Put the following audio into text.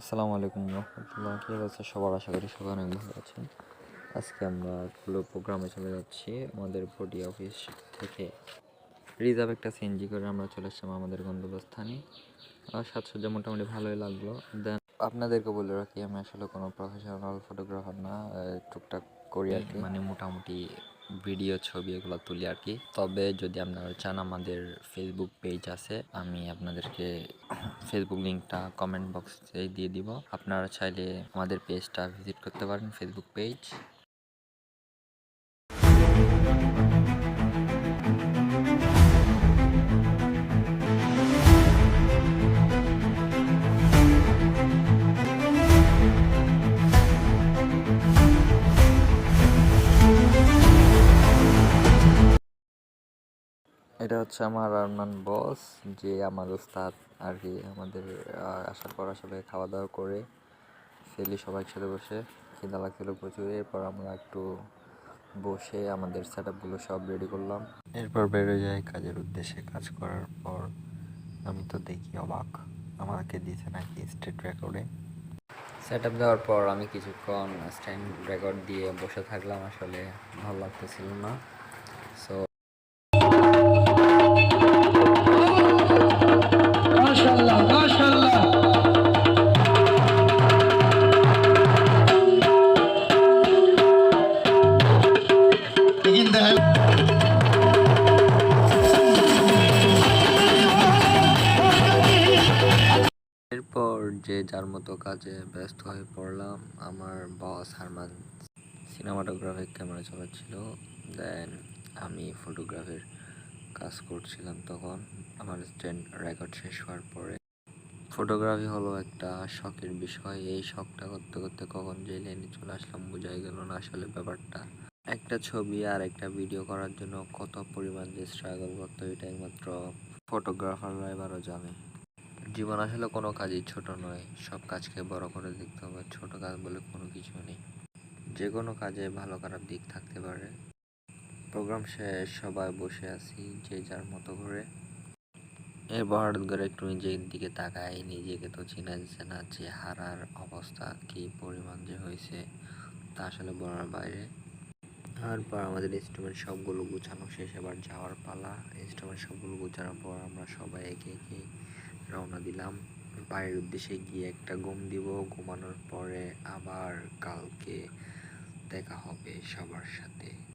আসসালামু আলাইকুম রহমতুল্লাহ। কী অবস্থা? সবার আশা করি সবাই অনেক ভালো আছেন। আজকে আমরা হলো প্রোগ্রামে চলে যাচ্ছি আমাদের বডি অফিস থেকে। রিজার্ভ একটা সিএনজি করে আমরা চলে আসলাম আমাদের গন্তব্যস্থানে। আর সাজসজ্জা মোটামুটি ভালোই লাগল। দেন আপনাদেরকে বলে রাখি, আমি আসলে কোনো প্রফেশনাল ফটোগ্রাফার না টুকটাক করি আর কি। মানে মোটামুটি ভিডিও, ছবি এগুলো তুলি আর কি। তবে যদি আপনারা চান, আমাদের ফেসবুক পেজ আছে, আমি আপনাদেরকে ফেসবুক লিঙ্কটা কমেন্ট বক্সে দিয়ে দিব। আপনারা চাইলে আমাদের পেজটা ভিজিট করতে পারেন ফেসবুক পেজ এটা হচ্ছে আমার আরমান বস, যে আমার ওস্তাদ আর কি আমাদের আসার পর আসলে খাওয়া দাওয়া করে ফেলি সবাই একসাথে বসে, খিদা লাগছিল প্রচুর, এরপর আমরা একটু বসে আমাদের সেট আপগুলো সব রেডি করলাম। এরপর বেরোয় যাই কাজের উদ্দেশ্যে, কাজ করার পর আমি তো দেখি অবাক, আমাকে দিয়েছে নাকি স্টেট রেকর্ডে সেট আপ দেওয়ার পর আমি কিছুক্ষণ স্ট্যান্ড রেকর্ড দিয়ে বসে থাকলাম, আসলে ভালো লাগতেছিল না। সো এরপর যে যার মতো কাজে ব্যস্ত হয়ে পড়লাম, আমার বস হারমান সিনেমাটোগ্রাফিক ক্যামেরা চালাচ্ছিল। দেন আমি ফটোগ্রাফির কাজ করছিলাম তখন। আমার স্ট্যান্ড রেকর্ড শেষ হওয়ার পরে। ফটোগ্রাফি হলো একটা শখের বিষয়। এই শখটা করতে করতে কখন যে লেনে চলে আসলাম বোঝাই গেল না আসলে ব্যাপারটা। একটা ছবি আর একটা ভিডিও করার জন্য কত পরিমাণ যে স্ট্রাগল করতে এটা একমাত্র ফটোগ্রাফাররা এবারও জানে। জীবন আসলে কোনো কাজই ছোট নয়। সব কাজকে বড় করে দেখতে হবে। ছোট কাজ বলে কোনো কিছু নেই। যে কোনো কাজে ভালো খারাপ দিক থাকতে পারে। প্রোগ্রাম শেষ সবাই বসে আছি যে যার মতো করে। এরপর হঠাৎ করে একটু নিজের দিকে তাকাই। নিজেকে তো চেনা যাচ্ছে না, যে হারার অবস্থা, কি পরিমাণ যে হয়েছে, তা আসলে বলার বাইরে। তারপর আমাদের ইনস্ট্রুমেন্ট সবগুলো গুছানো শেষ। এবার যাওয়ার পালা। ইনস্ট্রুমেন্ট সবগুলো গুছানোর পর আমরা সবাই একে একে রওনা দিলাম। বাড়ির উদ্দেশ্যে গিয়ে একটা ঘুম দিব। ঘুমানোর পরে আবার কালকে দেখা হবে সবার সাথে।